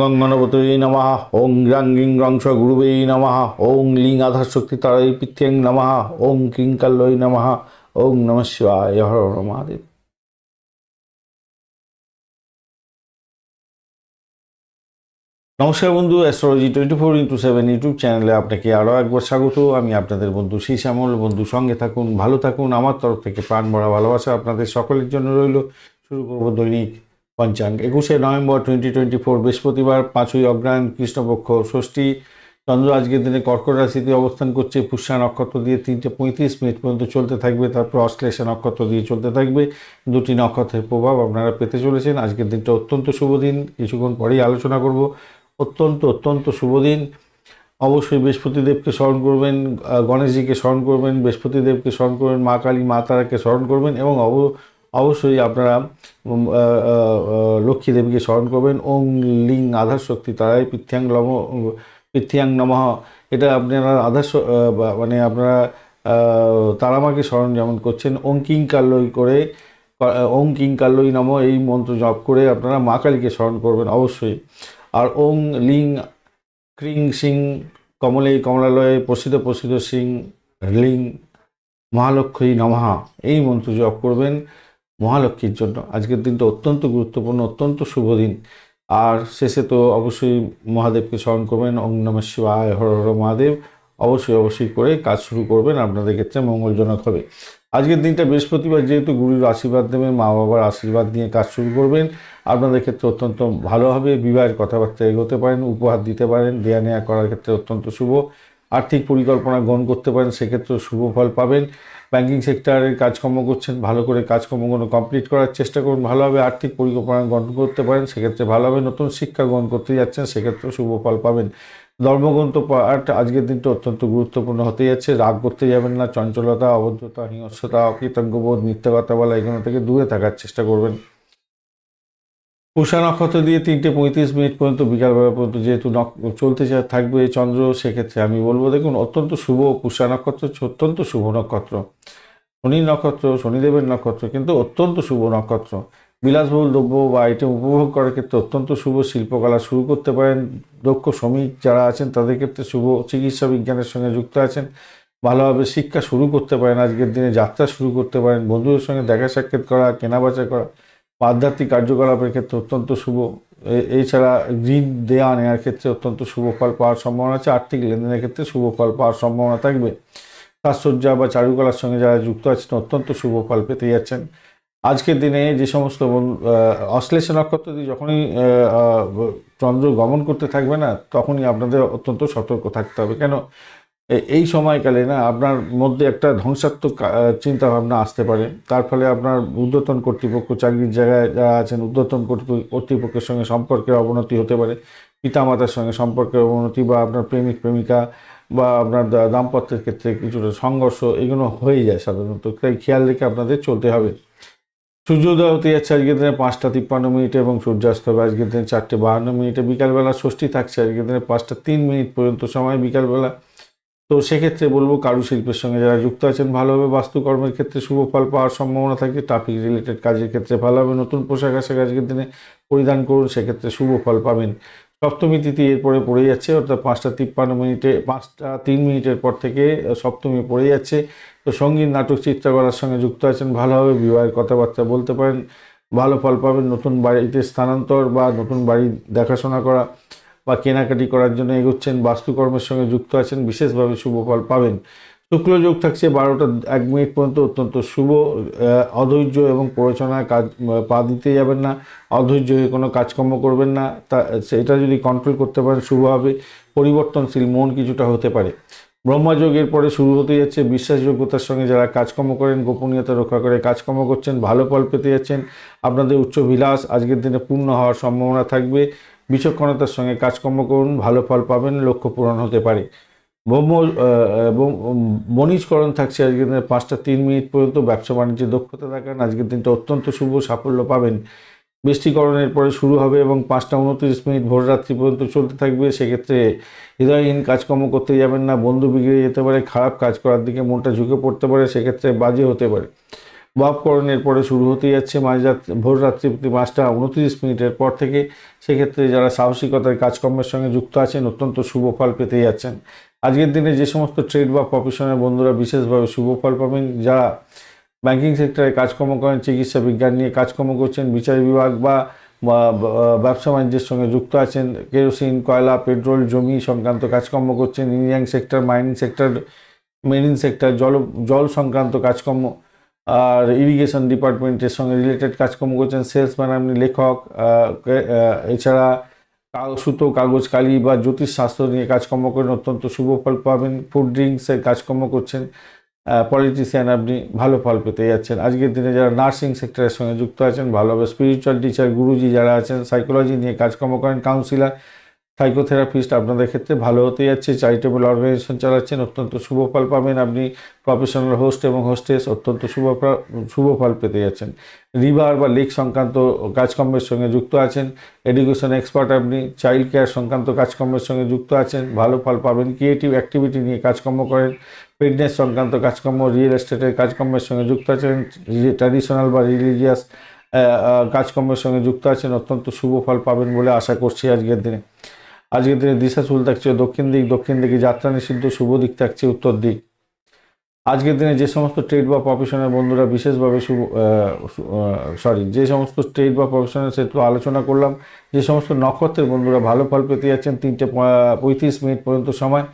গং গণপতয়ে নমঃ। ওং গ্রাং গিং রংস গুরুবে নমঃ। ওং লিং আধার শক্তি তারাই পিথ্যং নমঃ। ওং কিং কাল্লই নমঃ। ওং নমঃ শিবায়। হর হর মহাদেব। নমস্কার বন্ধু astrology twenty four into seven YouTube চ্যানেলে আপনাকে আরও একবার স্বাগত। আমি আপনাদের বন্ধু শ্রী শ্যামল বন্ধু, সঙ্গে থাকুন, ভালো থাকুন। আমার তরফ থেকে প্রাণ ভরা ভালোবাসা আপনাদের সকলের জন্য রইল। শুরু করব দৈনিক পঞ্চাঙ্গ। একুশে নভেম্বর টোয়েন্টি টোয়েন্টি ফোর বৃহস্পতিবার পাঁচই অগ্রায়ণ কৃষ্ণপক্ষ ষষ্ঠী। চন্দ্র আজকের দিনে কর্কট রাশিতে অবস্থান করছে। পুষ্যা নক্ষত্র দিয়ে তিনটে পঁয়ত্রিশ মিনিট পর্যন্ত চলতে থাকবে। তারপর অশ্লেষা নক্ষত্র দিয়ে চলতে থাকবে। দুটি নক্ষত্রের প্রভাব আপনারা পেতে চলেছেন। আজকের দিনটা অত্যন্ত শুভ দিন। কিছুক্ষণ পরেই আলোচনা করব। অত্যন্ত অত্যন্ত শুভ দিন। অবশ্যই বৃহস্পতিদেবকে স্মরণ করবেন গণেশজিকে স্মরণ করবেন, বৃহস্পতিদেবকে স্মরণ করবেন, মা কালী, মা তারাকে স্মরণ করবেন এবং অব- অবশ্যই আপনারা লক্ষ্মী দেবীকে স্মরণ করবেন। ওং লিং আধার শক্তি তারাই পৃথ্যাং লম পৃথ্যাং নমঃ। এটা আপনারা আধার মানে আপনারা তারামাকে স্মরণ যেমন করছেন, ওং কিং কাল্লই করে ওং কিং কাল্লই নম এই মন্ত্র জপ করে আপনারা মা কালীকে স্মরণ করবেন অবশ্যই। আর ওং লিং ক্রিং সিং কমলে কমলালয়ে প্রসিদ্ধ প্রসিদ্ধ সিং লিং মহালক্ষ্মী নমহা এই মন্ত্র জপ করবেন। মহালক্ষ্মীর জন্য। আজকের দিনটা অত্যন্ত গুরুত্বপূর্ণ, অত্যন্ত শুভ দিন। আর শেষে তো অবশ্যই মহাদেবকে স্মরণ করবেন। ওং নম শিবায়, হর হর মহাদেব। অবশ্যই অবশ্যই করে কাজ শুরু করবেন। আপনাদের ক্ষেত্রে মঙ্গলজনক হবে। আজকের দিনটা বৃহস্পতিবার যেহেতু গুরুর আশীর্বাদ দেবেন মা বাবার আশীর্বাদ নিয়ে কাজ শুরু করবেন। আপনাদের ক্ষেত্রে অত্যন্ত ভালো হবে। বিবাহের কথাবার্তা এগোতে পারেন, উপহার দিতে পারেন, দেয়া নেয়া করার ক্ষেত্রে অত্যন্ত শুভ। আর্থিক পরিকল্পনা গ্রহণ করতে পারেন সেক্ষেত্রে শুভ ফল পাবেন। ব্যাংকিং সেক্টরের কাজকর্ম করছেন, ভালো করে কাজকর্মগুলো কমপ্লিট করার চেষ্টা করুন, ভালোভাবে আর্থিক পরিকল্পনা গ্রহণ করতে পারেন, সেক্ষেত্রে ভালোভাবে নতুন শিক্ষা গ্রহণ করতে যাচ্ছেন সেক্ষেত্রে শুভ ফল পাবেন। ধর্মগ্রন্থ পাঠ আজকের দিনটা অত্যন্ত গুরুত্বপূর্ণ হতে যাচ্ছে, রাগ করতে যাবেন না, চঞ্চলতা অবদ্ধতা হিংস্রতা, অকৃতজ্ঞবোধ, মিথ্যা কথা বলা এগুলো থেকে দূরে থাকার চেষ্টা করবেন। পুষা নক্ষত্র দিয়ে তিনটে পঁয়ত্রিশ মিনিট পর্যন্ত বিকালবেলা পর্যন্ত যেহেতু চলতে থাকবে চন্দ্র, সেক্ষেত্রে আমি বলব, দেখুন, অত্যন্ত শুভ পুষা নক্ষত্র অত্যন্ত শুভ নক্ষত্র। শনি নক্ষত্র, শনিদেবের নক্ষত্র কিন্তু অত্যন্ত শুভ নক্ষত্র। বিলাসবহুল দ্রব্য বা আইটেম উপভোগ করার ক্ষেত্রে অত্যন্ত শুভ শিল্পকলা শুরু করতে পারেন। দক্ষ শ্রমিক যারা আছেন, তাদের ক্ষেত্রে শুভ চিকিৎসা বিজ্ঞানের সঙ্গে যুক্ত আছেন। ভালোভাবে শিক্ষা শুরু করতে পারেন। আজকের দিনে যাত্রা শুরু করতে পারেন। বন্ধুদের সঙ্গে দেখা সাক্ষাৎ করা, কেনাবেচা করা আধ্যাত্মিক কার্যকলাপের ক্ষেত্রে অত্যন্ত শুভ এছাড়া ঋণ দেওয়া নেওয়ার ক্ষেত্রে অত্যন্ত শুভ ফল পাওয়ার সম্ভাবনা আছে। আর্থিক লেনদেনের ক্ষেত্রে শুভ ফল পাওয়ার সম্ভাবনা থাকবে। সাজসজ্জা বা চারুকলার সঙ্গে যারা যুক্ত আছেন অত্যন্ত শুভ ফল পেতে যাচ্ছেন। আজকের দিনে যে সমস্ত অশ্লেষা নক্ষত্র দিয়ে যখনই চন্দ্র গমন করতে থাকবে না, তখনই আপনাদের অত্যন্ত সতর্ক থাকতে হবে। কেন? এই সময়কালে না আপনার মধ্যে একটা ধ্বংসাত্মক চিন্তা ভাবনা আসতে পারে। তার ফলে আপনার ঊর্ধ্বতন কর্তৃপক্ষ, চাকরির জায়গায় যারা আছেন কর্তৃ- কর্তৃপক্ষের সঙ্গে সম্পর্কের অবনতি হতে পারে। পিতামাতার সঙ্গে সম্পর্কের অবনতি বা আপনার প্রেমিক, প্রেমিকা বা আপনার দাম্পত্যের ক্ষেত্রে কিছুটা সংঘর্ষ এগুলো হয়ে যায় সাধারণত। তাই খেয়াল রেখে আপনাদের চলতে হবে। সূর্যোদয় হতে যাচ্ছে আজকের দিনে পাঁচটা তিপ্পান্ন মিনিটে এবং সূর্যাস্ত হবে আজকের দিনে চারটে বাহান্ন মিনিটে। বিকালবেলা ষষ্ঠী থাকছে আজকের দিনে পাঁচটা তিন মিনিট পর্যন্ত সময় বিকালবেলা। তো সেক্ষেত্রে বলব কারুশিল্পের সঙ্গে যারা যুক্ত আছেন, ভালোভাবে বাস্তুকর্মের ক্ষেত্রে শুভ ফল পাওয়ার সম্ভাবনা থাকে ট্রাফিক রিলেটেড কাজের ক্ষেত্রে ভালোভাবে নতুন পোশাক আশাক আজকের দিনে পরিধান করুন, সেক্ষেত্রে শুভ ফল পাবেন। সপ্তমী তিথি এরপরে পড়ে যাচ্ছে, অর্থাৎ পাঁচটা তিপ্পান্ন মিনিটে, পাঁচটা তিন মিনিটের পর থেকে সপ্তমী পড়ে যাচ্ছে। তো সংগীত, নাটক চিত্রকলার সঙ্গে যুক্ত আছেন, ভালোভাবে বিবাহের কথাবার্তা বলতে পারেন। ভালো ফল পাবেন, নতুন বাড়িতে স্থানান্তর বা নতুন বাড়ি দেখাশোনা করা। বা কেনাকাটি করার জন্য এগোচ্ছেন, বাস্তুকর্মের সঙ্গে যুক্ত আছেন, বিশেষভাবে শুভ ফল পাবেন। শুক্ল যোগ থাকছে বারোটা, এক মিনিট পর্যন্ত অত্যন্ত শুভ অধৈর্য এবং প্ররোচনায় কাজ পা দিতে যাবেন না, অধৈর্য হয়ে কোনো কাজকর্ম করবেন না, তা, সেটা যদি কন্ট্রোল করতে পারেন, শুভ হবে, পরিবর্তনশীল মন কিছুটা হতে পারে। ব্রহ্মযোগের পরে শুরু হতে যাচ্ছে, বিশ্বাসযোগ্যতার সঙ্গে যারা কাজকর্ম করেন, গোপনীয়তা রক্ষা করে কাজকর্ম করছেন, ভালো ফল পেতে যাচ্ছেন, আপনাদের উচ্চ বিলাস আজকের দিনে পূর্ণ হওয়ার সম্ভাবনা থাকবে বিচক্ষণতার সঙ্গে কাজকর্ম করুন, ভালো ফল পাবেন, লক্ষ্য পূরণ হতে পারে। ব্রহ্ম বণিজকরণ থাকছে আজকের দিনে পাঁচটা তিন মিনিট পর্যন্ত, ব্যবসা বাণিজ্যে দক্ষতা দেখান, আজকের দিনটা অত্যন্ত শুভ সাফল্য পাবেন। বৃষ্টিকরণের পরে শুরু হবে এবং পাঁচটা উনত্রিশ মিনিট ভোররাত্রি পর্যন্ত চলতে থাকবে, সেক্ষেত্রে হৃদয়হীন কাজকর্ম করতে যাবেন না, বন্ধু বিগড়ে যেতে পারে, খারাপ কাজ করার দিকে মনটা ঝুঁকে পড়তে পারে, সেক্ষেত্রে বাজে হতে পারে। ভাবকরণের পরে শুরু হতে যাচ্ছে। মাঝরাত্রি ভোর রাত্রি পাঁচটা উনত্রিশ মিনিটের পর থেকে সেক্ষেত্রে যারা সাহসিকতার কাজকর্মের সঙ্গে যুক্ত আছেন, অত্যন্ত শুভ ফল পেতে যাচ্ছেন। আজকের দিনে যে সমস্ত ট্রেড বা প্রফেশনের বন্ধুরা বিশেষভাবে শুভ ফল পাবেন, যারা ব্যাংকিং সেক্টরে কাজকর্ম করেন, চিকিৎসা বিজ্ঞান নিয়ে কাজকর্ম করছেন, বিচার বিভাগ বা বা, ব্যবসা বাণিজ্যের সঙ্গে যুক্ত আছেন, কেরোসিন, কয়লা, পেট্রোল, জমি সংক্রান্ত কাজকর্ম করছেন, engineering sector, mining sector, marine sector, জল জল সংক্রান্ত কাজকর্ম আর ইরিগেশন ডিপার্টমেন্টের সঙ্গে রিলেটেড কাজকর্ম করছেন সেলসম্যান আপনি লেখক এছাড়া সুতো, কাগজ, কালি বা জ্যোতিষ শাস্ত্র নিয়ে কাজকর্ম করেন, অত্যন্ত শুভ ফল পাবেন। ফুড ড্রিঙ্কসের কাজকর্ম করছেন। পলিটিশিয়ান আপনি ভালো ফল পেতে যাচ্ছেন। আজকের দিনে যারা নার্সিং সেক্টরের সঙ্গে যুক্ত আছেন ভালোভাবে স্পিরিচুয়াল টিচার গুরুজি যারা আছেন সাইকোলজি নিয়ে কাজকর্ম করেন কাউন্সিলার সাইকোথেরাপিস্ট আপনাদের ক্ষেত্রে ভালো হতে যাচ্ছে চ্যারিটেবল অর্গানাইজেশন চালাচ্ছেন, অত্যন্ত শুভ ফল পাবেন। আপনি প্রফেশনাল হোস্ট এবং হোস্টেস অত্যন্ত শুভ শুভ ফল পেতে যাচ্ছেন। রিভার বা লেক সংক্রান্ত কাজকর্মের সঙ্গে যুক্ত আছেন। এডুকেশন এক্সপার্ট আপনি চাইল্ড কেয়ার সংক্রান্ত কাজকর্মের সঙ্গে যুক্ত আছেন। ভালো ফল পাবেন। ক্রিয়েটিভ অ্যাক্টিভিটি নিয়ে কাজকর্ম করেন। ফিটনেস সংক্রান্ত কাজকর্ম রিয়েল এস্টেটের কাজকর্মের সঙ্গে যুক্ত আছেন। ট্র্যাডিশনাল বা রিলিজিয়াস কাজকর্মের সঙ্গে যুক্ত আছেন। অত্যন্ত শুভ ফল পাবেন বলে আশা করছি আজকের দিনে। আজকের দিনে দিশা চুল থাকছে, দক্ষিণ দিক, দক্ষিণ দিকে যাত্রা নিষিদ্ধ, শুভ দিক থাকছে, উত্তর দিক। আজকের দিনে যে সমস্ত ট্রেড বা প্রফেশনের বন্ধুরা বিশেষভাবে শুভ সরি যে সমস্ত ট্রেড বা প্রফেশনের ক্ষেত্রে আলোচনা করলাম, যে সমস্ত নক্ষত্রের বন্ধুরা ভালো ফল পেতে যাচ্ছেন, তিনটে পঁয়ত্রিশ মিনিট পর্যন্ত সময়।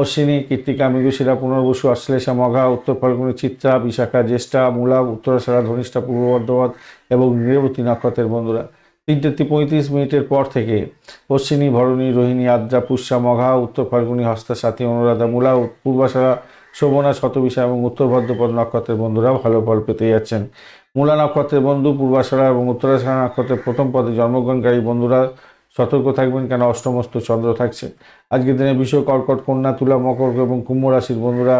অশ্বিনী কৃত্তিকা মৃগশিরা, পুনর্বসু, অশ্লেষা, মঘা, উত্তর ফাল্গুনি, চিত্রা, বিশাখা, জ্যেষ্ঠা, মূলা, উত্তরাশারা, ধনিষ্ঠা, পূর্ব বর্ধমান এবং নীরবতী নক্ষত্রের বন্ধুরা। তিনটে পঁয়ত্রিশ মিনিটের পর থেকে অশ্বিনী ভরণী, রোহিণী, আদ্রা, পুষ্যা, মঘা, উত্তর ফাল্গুনি, হস্তা, সাথী, অনুরাধা, মূলা পূর্বাশারা, শোভনা, শতবিশা এবং উত্তর ভদ্রপদ নক্ষত্রের বন্ধুরা ভালো ফল পেতে যাচ্ছেন। মূলা নক্ষত্রের বন্ধু, পূর্বাশারা এবং উত্তরাশারা নক্ষত্রের প্রথম পদে জন্মগ্রহণকারী বন্ধুরা সতর্ক থাকবেন কেন অষ্টমস্ত চন্দ্র থাকছে। আজকের দিনে বিশ্ব কর্কট, কন্যা, তুলা, মকর এবং কুম্ভ রাশির বন্ধুরা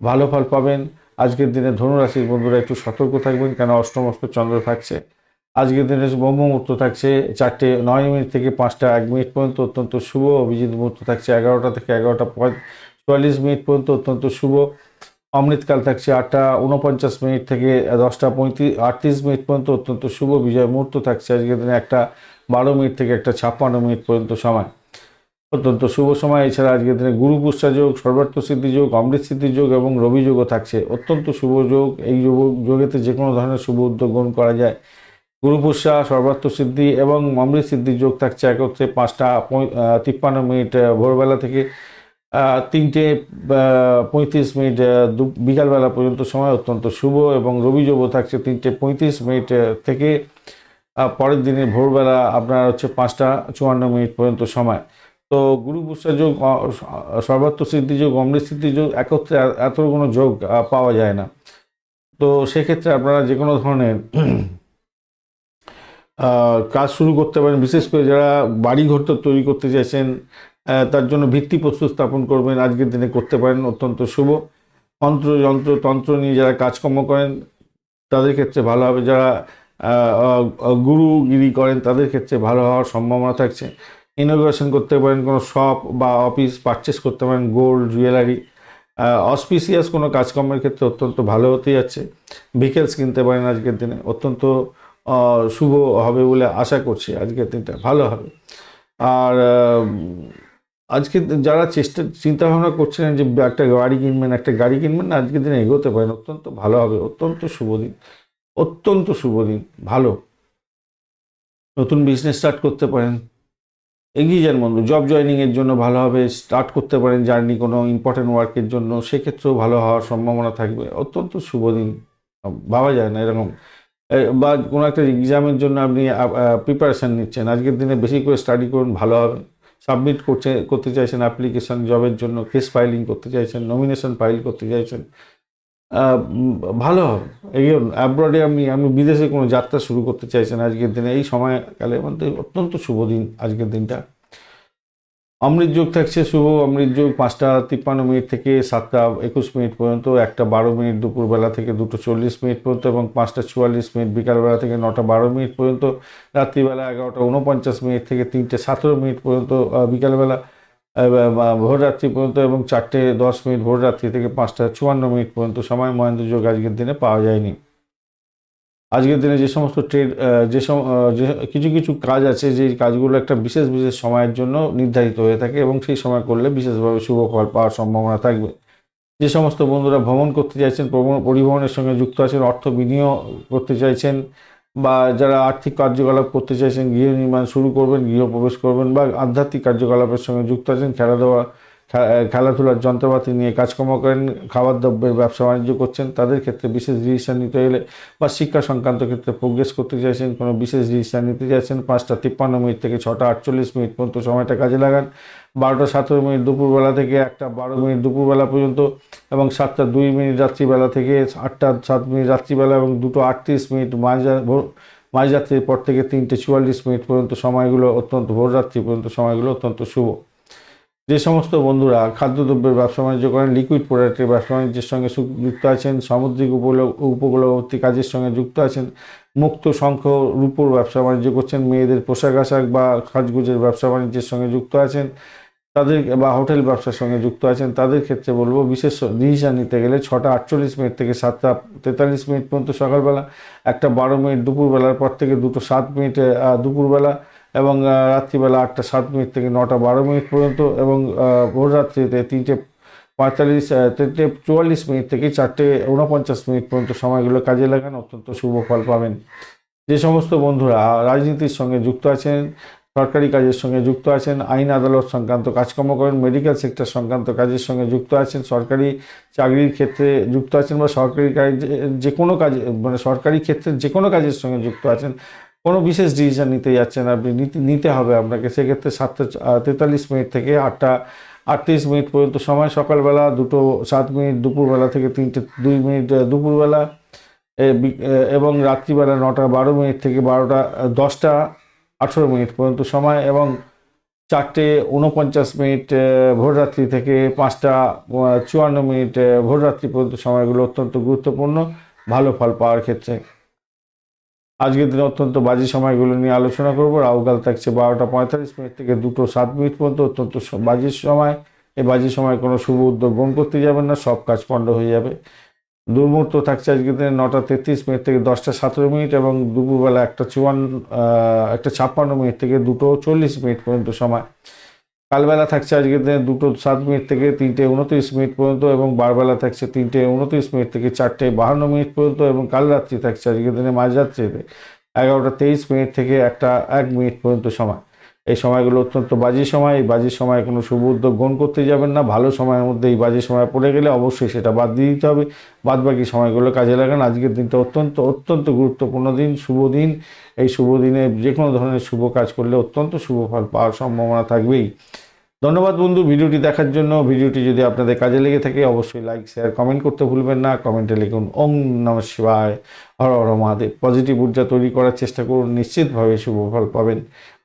ভালো ফল পাবেন। আজকের দিনে ধনু রাশির বন্ধুরা একটু সতর্ক থাকবেন কেন অষ্টমস্ত চন্দ্র থাকছে। আজকের দিনে ব্রহ্ম মুহূর্ত থাকছে চারটে নয় মিনিট থেকে পাঁচটা এক মিনিট পর্যন্ত অত্যন্ত শুভ। অভিজিৎ মুহূর্ত থাকছে এগারোটা থেকে এগারোটা চুয়াল্লিশ মিনিট পর্যন্ত অত্যন্ত শুভ। অমৃতকাল থাকছে আটটা উনপঞ্চাশ মিনিট থেকে দশটা পঁয়ত্রিশ আটত্রিশ মিনিট পর্যন্ত অত্যন্ত শুভ। বিজয় মুহূর্ত থাকছে আজকের দিনে একটা বারো মিনিট থেকে একটা ছাপ্পান্ন মিনিট পর্যন্ত সময়। অত্যন্ত শুভ সময়। এছাড়া আজকের দিনে গুরু পুষ্যা যোগ, সর্বার্থ সিদ্ধি যোগ, অমৃত সিদ্ধি যোগ এবং রবি যোগও থাকছে। অত্যন্ত শুভ যোগ। এই যোগ যোগেতে যে কোনো ধরনের শুভ উদ্যোগ গ্রহণ করা যায়। গুরু পুষ্যা সর্বার্থ সিদ্ধি এবং অমৃত সিদ্ধি যোগ থাকছে একত্রে পাঁচটা তিপ্পান্ন মিনিট ভোরবেলা থেকে তিনটে পঁয়ত্রিশ মিনিট বিকালবেলা পর্যন্ত সময় অত্যন্ত শুভ এবং রবি যোগও থাকছে তিনটে পঁয়ত্রিশ মিনিট থেকে পরের দিনে ভোরবেলা আপনার হচ্ছে পাঁচটা চুয়ান্ন মিনিট পর্যন্ত সময়। তো গুরু পুষ্যা যোগ সর্বাত্ম সিদ্ধি যোগ, অমৃত সিদ্ধি যোগ একত্রে এত কোনো যোগ পাওয়া যায় না। তো সেক্ষেত্রে আপনারা যে কোনো ধরনের কাজ শুরু করতে পারেন, বিশেষ করে যারা বাড়ি ঘর তৈরি করতে চাইছেন তার জন্য ভিত্তি প্রস্তুত স্থাপন করবেন, আজকের দিনে করতে পারেন, অত্যন্ত শুভ। মন্ত্র যন্ত্র, তন্ত্র নিয়ে যারা কাজকর্ম করেন, তাদের ক্ষেত্রে ভালো হবে। যারা গুরুগিরি করেন, তাদের ক্ষেত্রে ভালো হওয়ার সম্ভাবনা থাকছে। ইনোগ্রেশন করতে পারেন, কোনো শপ বা অফিস পারচেস করতে পারেন গোল্ড জুয়েলারি অসপিসিয়াস কোনো কাজকর্মের ক্ষেত্রে অত্যন্ত ভালো হতে যাচ্ছে। ভিকেলস কিনতে পারেন আজকের দিনে, অত্যন্ত শুভ হবে বলে আশা করছি। আজকের দিনটা ভালো হবে। আর আজকে যারা চেষ্টা চিন্তা ভাবনা করছিলেন যে একটা গাড়ি কিনবেন, একটা গাড়ি কিনবেন না আজকের দিনে এগোতে পারেন। অত্যন্ত ভালো হবে। অত্যন্ত শুভ দিন। অত্যন্ত শুভ দিন। ভালো। নতুন বিজনেস স্টার্ট করতে পারেন। এগিয়ে যান বন্ধু। জব জয়নিংয়ের জন্য ভালো হবে। স্টার্ট করতে পারেন জার্নি কোনো ইম্পর্টেন্ট ওয়ার্কের জন্য। সেক্ষেত্রেও ভালো হওয়ার সম্ভাবনা থাকবে। অত্যন্ত শুভ দিন। ভাবা যায় না এরকম। বা কোনো একটা এক্সামের জন্য আপনি প্রিপারেশান নিচ্ছেন। আজকের দিনে বেশি করে স্টাডি করুন, ভালো হবে। সাবমিট করছে, করতে চাইছেন অ্যাপ্লিকেশন জবের জন্য কেস ফাইলিং করতে চাইছেন নমিনেশন ফাইল করতে চাইছেন ভালো হবে। এগিয়ে অ্যাব্রডে আপনি আপনি বিদেশে কোনো যাত্রা শুরু করতে চাইছেন আজকের দিনে, এই সময়কালে মধ্যে অত্যন্ত শুভ দিন আজকের দিনটা। অমৃত যোগ থাকছে শুভ, অমৃত যোগ পাঁচটা তিপ্পান্ন মিনিট থেকে সাতটা একুশ মিনিট পর্যন্ত, একটা বারো মিনিট দুপুরবেলা থেকে দুটো চল্লিশ মিনিট পর্যন্ত এবং পাঁচটা চুয়াল্লিশ মিনিট বিকালবেলা থেকে নটা বারো মিনিট পর্যন্ত, রাত্রিবেলা এগারোটা উনপঞ্চাশ মিনিট থেকে তিনটে সতেরো মিনিট পর্যন্ত বিকালবেলা ভোররাত্রি পর্যন্ত এবং চারটে দশ মিনিট ভোররাত্রি থেকে পাঁচটা চুয়ান্ন মিনিট পর্যন্ত, সময় মহেন্দ্র যোগ আজকের দিনে পাওয়া যায়নি। আজকের দিনে যে সমস্ত ট্রেড যে কিছু কিছু কাজ আছে, যে কাজগুলো একটা বিশেষ বিশেষ সময়ের জন্য নির্ধারিত হয়ে থাকে এবং সেই সময় করলে বিশেষভাবে শুভ ফল পাওয়ার সম্ভাবনা থাকবে। যে সমস্ত বন্ধুরা ভ্রমণ করতে চাইছেন পরিবহনের সঙ্গে যুক্ত আছেন, অর্থ বিনিয়োগ করতে চাইছেন বা যারা আর্থিক কার্যকলাপ করতে চাইছেন, গৃহ নির্মাণ শুরু করবেন, গৃহ প্রবেশ করবেন বা আধ্যাত্মিক কার্যকলাপের সঙ্গে যুক্ত আছেন খেলা দেওয়া খে- খেলাধুলার যন্ত্রপাতি নিয়ে কাজকর্ম করেন খাবার দ্রব্যের ব্যবসা বাণিজ্য করছেন, তাদের ক্ষেত্রে বিশেষ ডিসিশন নিতে গেলে বা শিক্ষা সংক্রান্ত ক্ষেত্রে প্রোগ্রেস করতে চাইছেন, কোনো বিশেষ ডিসিশন নিতে চাইছেন, পাঁচটা তিপ্পান্ন মিনিট থেকে ছটা আটচল্লিশ মিনিট পর্যন্ত সময়টা কাজে লাগান, বারোটা সতেরো মিনিট দুপুরবেলা থেকে একটা বারো মিনিট দুপুরবেলা পর্যন্ত এবং সাতটা দুই মিনিট রাত্রিবেলা থেকে আটটা সাত মিনিট রাত্রিবেলা এবং দুটো আটত্রিশ মিনিট মাঝ মাঝরাত্রির পর থেকে তিনটে চুয়াল্লিশ মিনিট পর্যন্ত সময়গুলো অত্যন্ত ভোররাত্রি পর্যন্ত সময়গুলো অত্যন্ত শুভ। যে সমস্ত বন্ধুরা খাদ্যদ্রব্যের ব্যবসা বাণিজ্য করেন লিকুইড প্রোডাক্টের ব্যবসা বাণিজ্যের সঙ্গে যুক্ত আছেন, সামুদ্রিক উপকূল- উপকূলবর্তী কাজের সঙ্গে যুক্ত আছেন, মুক্ত শঙ্খ রূপোর ব্যবসা বাণিজ্য করছেন, মেয়েদের পোশাক আশাক বা সাজগুজের ব্যবসা বাণিজ্যের সঙ্গে যুক্ত আছেন, তাদের বা হোটেল ব্যবসার সঙ্গে যুক্ত আছেন, তাদের ক্ষেত্রে বলব বিশেষ ডিসিশন নিতে গেলে ছটা আটচল্লিশ মিনিট থেকে সাতটা তেতাল্লিশ মিনিট পর্যন্ত সকালবেলা, একটা বারো মিনিট দুপুরবেলার পর থেকে দুটো সাত মিনিট দুপুরবেলা এবং রাত্রিবেলা আটটা সাত মিনিট থেকে নটা বারো মিনিট পর্যন্ত এবং আহ, ভোররাত্রিতে তিনটে পঁয়তাল্লিশ তিনটে চুয়াল্লিশ মিনিট থেকে চারটে উনপঞ্চাশ মিনিট পর্যন্ত সময়গুলো কাজে লাগান অত্যন্ত শুভ ফল পাবেন। যে সমস্ত বন্ধুরা রাজনীতির সঙ্গে যুক্ত আছেন সরকারি কাজের সঙ্গে যুক্ত আছেন আইন আদালত সংক্রান্ত কাজকর্ম করেন মেডিকেল সেক্টর সংক্রান্ত কাজের সঙ্গে যুক্ত আছেন সরকারি চাকরির ক্ষেত্রে যুক্ত আছেন বা সরকারি কাজ যে কোনো কাজ মানে সরকারি ক্ষেত্রে যে কোনো কাজের সঙ্গে যুক্ত আছেন কোনো বিশেষ ডিসিশন নিতে যাচ্ছেন আপনি, নিতে হবে আপনাকে। সেক্ষেত্রে সাতটা তেতাল্লিশ মিনিট থেকে আটটা, আটত্রিশ মিনিট পর্যন্ত সময় সকালবেলা, দুটো, সাত মিনিট দুপুরবেলা থেকে তিনটে, দুই মিনিট দুপুরবেলা এবং রাত্রিবেলা নটা, বারো মিনিট থেকে বারোটা, দশটা, আঠেরো মিনিট পর্যন্ত সময় এবং চারটে উনপঞ্চাশ মিনিট ভোররাত্রি থেকে পাঁচটা চুয়ান্ন মিনিট ভোররাত্রি পর্যন্ত সময়গুলো অত্যন্ত গুরুত্বপূর্ণ। ভালো ফল পাওয়ার ক্ষেত্রে। আজকের দিনে অত্যন্ত বাজে সময়গুলো নিয়ে আলোচনা করব। রাহুকাল থাকছে বারোটা পঁয়তাল্লিশ মিনিট থেকে দুটো সাত মিনিট পর্যন্ত অত্যন্ত বাজে সময়। এই বাজে সময় কোনো শুভ উদ্যোগ গ্রহণ করতে যাবেন না, সব কাজ পণ্ড হয়ে যাবে। দুর্মুহূর্ত থাকছে আজকের দিনে নটা তেত্রিশ মিনিট থেকে দশটা সতেরো মিনিট এবং দুপুরবেলা একটা চুয়ান্ন একটা ছাপ্পান্ন মিনিট থেকে দুটো চল্লিশ মিনিট পর্যন্ত সময়। কালবেলা থাকছে আজকের দিনে দুটো সাত মিনিট থেকে তিনটে উনত্রিশ মিনিট পর্যন্ত এবং বারবেলা থাকছে তিনটে উনত্রিশ মিনিট থেকে চারটে বাহান্ন মিনিট পর্যন্ত এবং কাল রাত্রি থাকছে আজকের দিনে মাঝরাত্রিতে এগারোটা তেইশ মিনিট থেকে একটা এক মিনিট পর্যন্ত সময়। এই সময়গুলো অত্যন্ত বাজে সময়, এই বাজে সময় কোনো শুভ উদ্যোগ গ্রহণ করতে যাবেন না। ভালো সময়ের মধ্যে এই বাজে সময় পড়ে গেলে অবশ্যই সেটা বাদ দিয়ে দিতে হবে। বাদ বাকি সময়গুলো কাজে লাগান। আজকের দিনটা অত্যন্ত অত্যন্ত গুরুত্বপূর্ণ দিন, শুভ দিন। এই শুভ দিনে যে কোনো ধরনের শুভ কাজ করলে অত্যন্ত শুভ ফল পাওয়ার সম্ভাবনা থাকবেই। ধন্যবাদ বন্ধু, ভিডিওটি দেখার জন্য। ভিডিওটি যদি আপনাদের কাজে লেগে থাকে, অবশ্যই লাইক শেয়ার কমেন্ট করতে ভুলবেন না। কমেন্টে লিখুন ওম নম শিবায়, হর হর মহাদেব। পজিটিভ ঊর্জা তৈরি করার চেষ্টা করুন। নিশ্চিতভাবে শুভ ফল পাবেন।